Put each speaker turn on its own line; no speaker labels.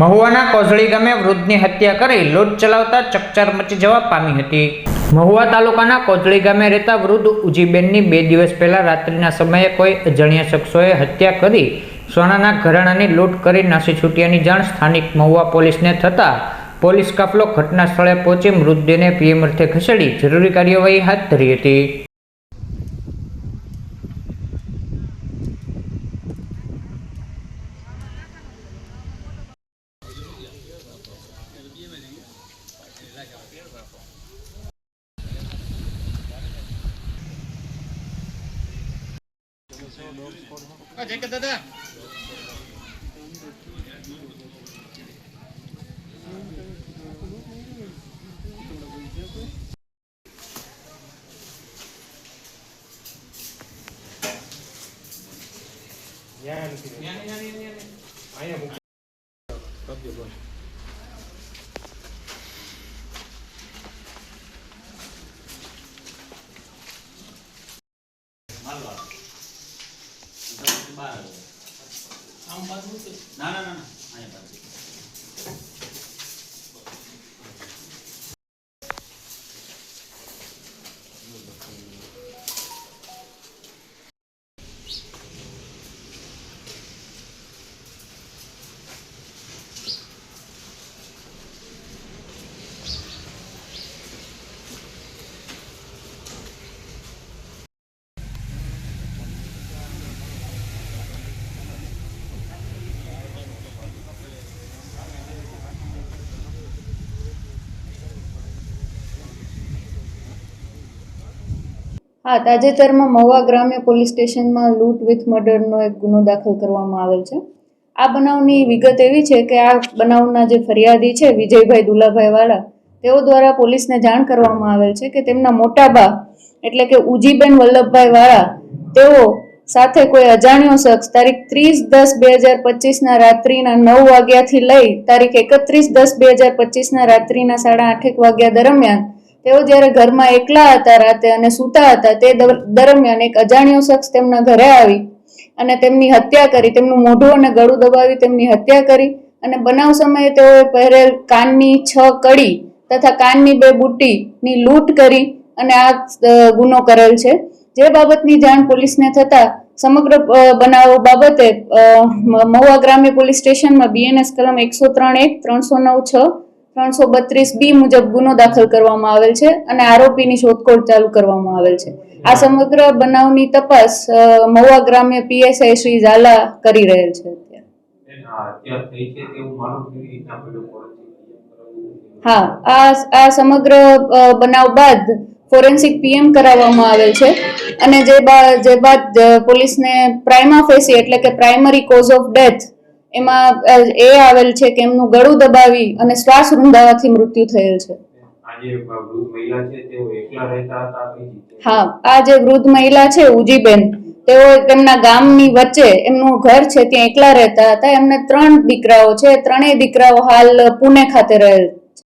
મહુવાના કોઝળી ગામે વૃદ્ધની હત્યા કરી લૂંટ ચલાવતા ચકચાર મચી જવા પામી હતી. મહુવા તાલુકાના કોઝળી ગામે રહેતા વૃદ્ધ ઉજીબેનની બે દિવસ પહેલા રાત્રિના સમયે કોઈ અજાણ્યા શખ્સોએ હત્યા કરી સોનાના ઘરેણાની લૂંટ કરી નાસી છૂટ્યાની જાણ સ્થાનિક મહુવા પોલીસને થતાં પોલીસ કાફલો ઘટના સ્થળે પહોંચી મૃતદેહને પીએમ અર્થે ખસેડી જરૂરી કાર્યવાહી હાથ ધરી હતી. જયકર દાદા Ya, ya, ya, ya, ya.
Ahí, ના ના ના ના. અહીંયા બાજુ.
હા, તાજેતરમાં મહુવા ગ્રામ્ય પોલીસ સ્ટેશનમાં લૂંટ વિથ મર્ડરનો એક ગુનો દાખલ કરવામાં આવેલ છે. આ બનાવની વિગત એવી છે કે આ બનાવના જે ફરિયાદી છે, વિજયભાઈ દુલાભાઈ વાળા તેઓ દ્વારા પોલીસને જાણ કરવામાં આવેલ છે કે તેમના મોટા બા, એટલે કે ઉજીબેન વલ્લભભાઈ વાળા તેઓ સાથે કોઈ અજાણ્યો શખ્સ તારીખ ત્રીસ દસ બે હજાર પચીસના રાત્રિના નવ વાગ્યાથી લઈ તારીખ એકત્રીસ દસ બે હજાર પચીસના રાત્રિના સાડા આઠેક વાગ્યા દરમિયાન તેઓ જ્યારે ઘરમાં એકલા હતા રાતે અને સૂતા હતા, તે દરમિયાન એક અજાણ્યો શખ્સ તેમના ઘરે આવી અને તેમની હત્યા કરી, તેમનું મોઢું અને ગળું દબાવી તેમની હત્યા કરી અને બનાવ સમયે તેઓએ પહેરેલ કાનની છ કડી તથા કાનની બે બુટ્ટીની લૂંટ કરી અને આ ગુનો કરેલ છે. જે બાબતની જાણ પોલીસને થતા સમગ્ર બનાવો બાબતે મહુવા ગ્રામ્ય પોલીસ સ્ટેશનમાં બીએનએસ કલમ એકસો ત્રણ એક ત્રણસો નવ છ ત્રણસો બત્રીસ બી મુજબ ગુનો દાખલ કરવામાં આવેલ છે અને આરોપીની શોધખોળ ચાલુ કરવામાં આવેલ છે. આ સમગ્ર બનાવની તપાસ મહુવા ગ્રામ્ય પીએસઆઈ શ્રી ઝાલા કરી રહેલ છે હા આ આ સમગ્ર બનાવ બાદ ફોરેન્સિક પીએમ કરાવવામાં આવેલ છે અને જે બાદ જે બાદ પોલીસને પ્રાઇમા ફેસી એટલે કે પ્રાઇમરી કોઝ ઓફ ડેથ એમાં એ આવેલ છે કે એમનું ગળું દબાવી અને શ્વાસ રૂંધાવાથી મૃત્યુ થયેલ છે. હા આ જે વૃદ્ધ મહિલા છે ઉજીબેન તેઓ તેમના ગામની વચ્ચે એમનું ઘર છે ત્યાં એકલા રહેતા હતા. એમને ત્રણ દીકરાઓ છે ત્રણેય દીકરાઓ હાલ પુણે ખાતે રહેલ